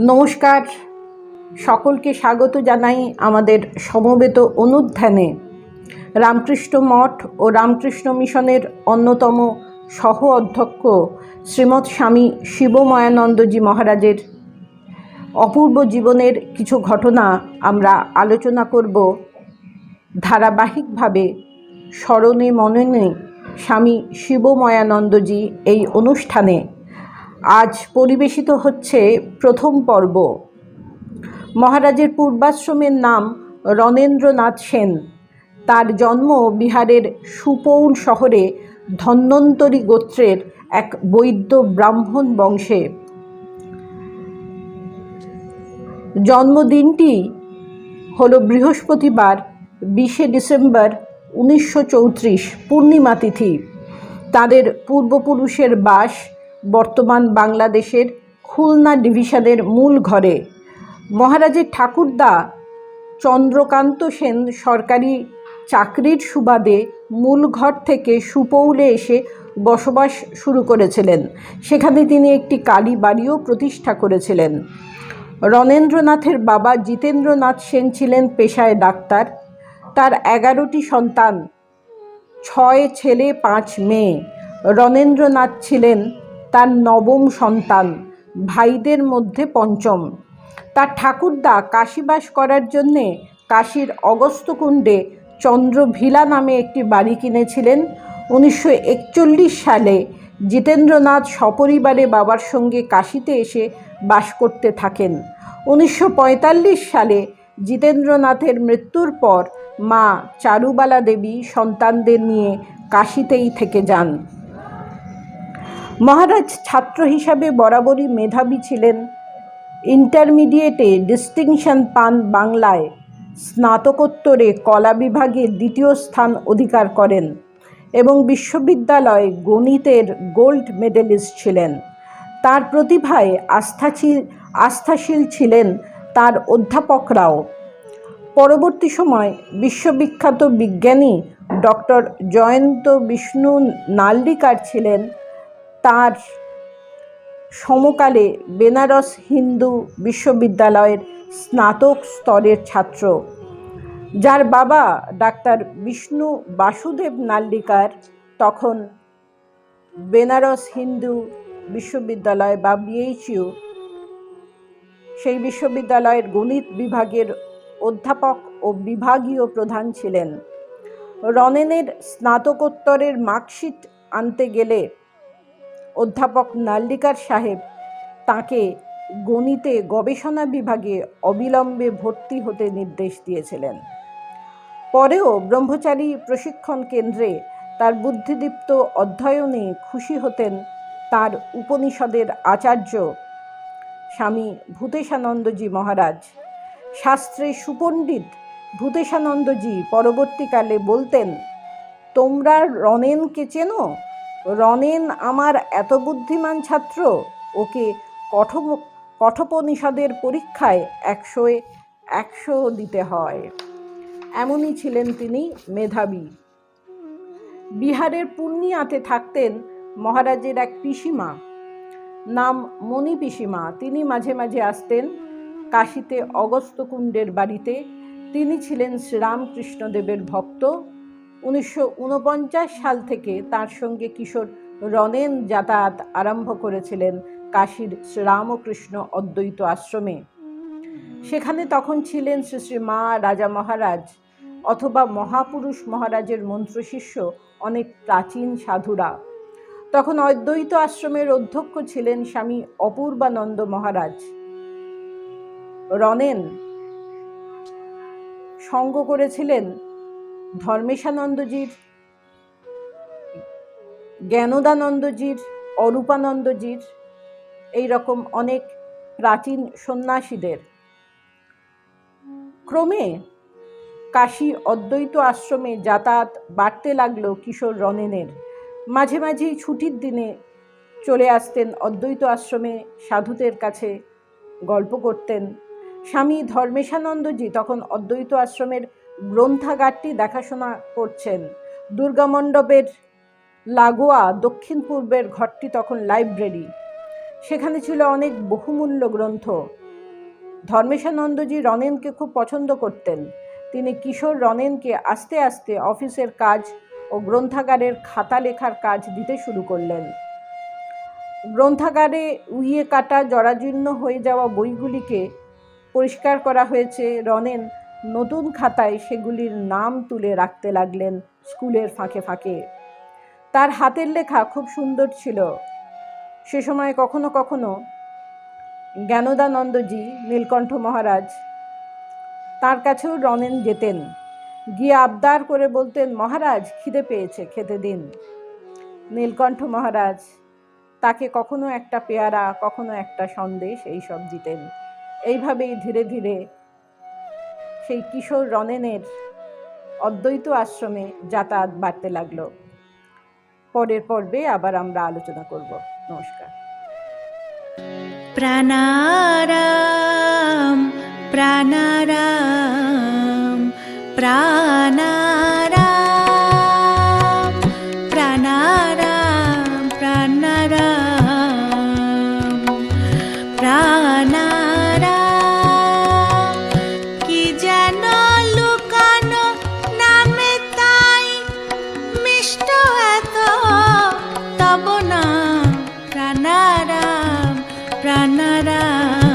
নমস্কার। সকলকে স্বাগত জানাই আমাদের সমবেত অনুধ্যানে। রামকৃষ্ণ মঠ ও রামকৃষ্ণ মিশনের অন্যতম সহ অধ্যক্ষ শ্রীমৎ স্বামী শিবময়ানন্দজি মহারাজের অপূর্ব জীবনের কিছু ঘটনা আমরা আলোচনা করব। ধারাবাহিকভাবে স্মরণে মননে স্বামী শিবময়ানন্দজি এই অনুষ্ঠানে। আজ পরিবেশিত হচ্ছে প্রথম পর্ব। মহারাজের পূর্বাশ্রমের নাম রণেন্দ্রনাথ সেন। তার জন্ম বিহারের সুপৌল শহরে ধন্বন্তরী গোত্রের এক বৈদ্য ব্রাহ্মণ বংশে। জন্মদিনটি হল বৃহস্পতিবার, বিশে ডিসেম্বর উনিশশো চৌত্রিশ, পূর্ণিমা তিথি। তাদের পূর্বপুরুষের বাস বর্তমান বাংলাদেশের খুলনা ডিভিশনের মূল ঘরে। মহারাজের ঠাকুরদা চন্দ্রকান্ত সেন সরকারি চাকরির সুবাদে মূল ঘর থেকে সুপৌলে এসে বসবাস শুরু করেছিলেন। সেখানে তিনি একটি কালী বাড়িও প্রতিষ্ঠা করেছিলেন। রণেন্দ্রনাথের বাবা জিতেন্দ্রনাথ সেন ছিলেন পেশায় ডাক্তার। তার এগারোটি সন্তান, ছয় ছেলে, পাঁচ মেয়ে। রণেন্দ্রনাথ ছিলেন তার নবম সন্তান, ভাইদের মধ্যে পঞ্চম। তার ঠাকুরদা কাশীবাস করার জন্যে কাশীর অগস্ত্যকুণ্ডে চন্দ্রভিলা নামে একটি বাড়ি কিনেছিলেন। উনিশশো একচল্লিশ সালে জিতেন্দ্রনাথ সপরিবারে বাবার সঙ্গে কাশীতে এসে বাস করতে থাকেন। উনিশশো পঁয়তাল্লিশ সালে জিতেন্দ্রনাথের মৃত্যুর পর মা চারুবালা দেবী সন্তানদের নিয়ে কাশীতেই থেকে যান। মহারাজ ছাত্র হিসাবে বরাবরই মেধাবী ছিলেন। ইন্টারমিডিয়েটে ডিস্টিংশন পান বাংলায়। স্নাতকোত্তরে কলা বিভাগে দ্বিতীয় স্থান অধিকার করেন এবং বিশ্ববিদ্যালয়ে গণিতের গোল্ড মেডেলিস্ট ছিলেন। তার প্রতিভায় আস্থাশীল আস্থাশীল ছিলেন তার অধ্যাপকরাও। পরবর্তী সময় বিশ্ববিখ্যাত বিজ্ঞানী ডক্টর জয়ন্ত বিষ্ণু নাল্লিকার ছিলেন তার সমকালে বেনারস হিন্দু বিশ্ববিদ্যালয়ের স্নাতক স্তরের ছাত্র, যার বাবা ডাক্তার বিষ্ণু বাসুদেব নাল্লিকার তখন বেনারস হিন্দু বিশ্ববিদ্যালয় বা বিএইচইউ সেই বিশ্ববিদ্যালয়ের গণিত বিভাগের অধ্যাপক ও বিভাগীয় প্রধান ছিলেন। রনেনের স্নাতকোত্তরের মার্কশিট আনতে গেলে অধ্যাপক নাল্লিকার সাহেব তাকে গণিতে গবেষণা বিভাগে অবিলম্বে ভর্তি হতে নির্দেশ দিয়েছিলেন। পরেও ব্রহ্মচারী প্রশিক্ষণ কেন্দ্রে তার বুদ্ধিদীপ্ত অধ্যয়নে খুশি হতেন তার উপনিষদের আচার্য স্বামী ভূতেশানন্দজি মহারাজ। শাস্ত্রে সুপণ্ডিত ভূতেশানন্দজি পরবর্তীকালে বলতেন, তোমরা রনেনকে চেনো? রনেন আমার এত বুদ্ধিমান ছাত্র, ওকে কঠ কঠোপনিষদের পরীক্ষায় একশোয়, একশো দিতে হয়। এমনই ছিলেন তিনি মেধাবী। বিহারের পূর্ণিয়াতে থাকতেন মহারাজের এক পিসিমা। নাম মণি পিসিমা। তিনি মাঝে মাঝে আসতেন কাশীতে অগস্ত্যকুণ্ডের বাড়িতে। তিনি ছিলেন শ্রীরামকৃষ্ণদেবের ভক্ত। উনিশশো উনপঞ্চাশ সাল থেকে তার সঙ্গে কিশোর রনেন যাতায়াত আরম্ভ করেছিলেন কাশীর শ্রীরামকৃষ্ণ অদ্বৈত আশ্রমে। সেখানে তখন ছিলেন শ্রী শ্রী মা রাজা মহারাজ অথবা মহাপুরুষ মহারাজের মন্ত্রশিষ্য অনেক প্রাচীন সাধুরা। তখন অদ্বৈত আশ্রমের অধ্যক্ষ ছিলেন স্বামী অপূর্বানন্দ মহারাজ। রনেন সঙ্গ করেছিলেন ধর্মেশানন্দজির, জ্ঞানদানন্দজির, অরূপানন্দজির এই রকম অনেক প্রাচীন সন্ন্যাসীদের। ক্রমে কাশী অদ্বৈত আশ্রমে যাতায়াত বাড়তে লাগল কিশোর রনেনের। মাঝে মাঝেই ছুটির দিনে চলে আসতেন অদ্বৈত আশ্রমে সাধুদের কাছে গল্প করতেন। স্বামী ধর্মেশানন্দজি তখন অদ্বৈত আশ্রমের গ্রন্থাগারটি দেখাশোনা করছেন। দুর্গামণ্ডপের লাগোয়া দক্ষিণ পূর্বের ঘরটি তখন লাইব্রেরি। সেখানে ছিল অনেক বহুমূল্য গ্রন্থ। ধর্মেশানন্দজি রনেনকে খুব পছন্দ করতেন। তিনি কিশোর রনেনকে আস্তে আস্তে অফিসের কাজ ও গ্রন্থাগারের খাতা লেখার কাজ দিতে শুরু করলেন। গ্রন্থাগারে উইয়ে কাটা জরাজীর্ণ হয়ে যাওয়া বইগুলিকে পরিষ্কার করা হয়েছে রনেন নতুন খাতায় সেগুলির নাম তুলে রাখতে লাগলেন স্কুলের ফাঁকে ফাঁকে। তার হাতের লেখা খুব সুন্দর ছিল। সে সময় কখনো কখনো জ্ঞানদানন্দজি, নীলকণ্ঠ মহারাজ তার কাছেও রনেন যেতেন। গিয়ে আবদার করে বলতেন, মহারাজ, খিদে পেয়েছে, খেতে দিন। নীলকণ্ঠ মহারাজ তাকে কখনো একটা পেয়ারা, কখনো একটা সন্দেশ এইসব দিতেন। এইভাবেই ধীরে ধীরে সেই কিশোর রনেনের অদ্বৈত আশ্রমে যাতায়াত বাড়তে লাগল। পরের পর্বে আবার আমরা আলোচনা করব। নমস্কার। প্রাণারাম প্রাণারাম প্রাণা নারা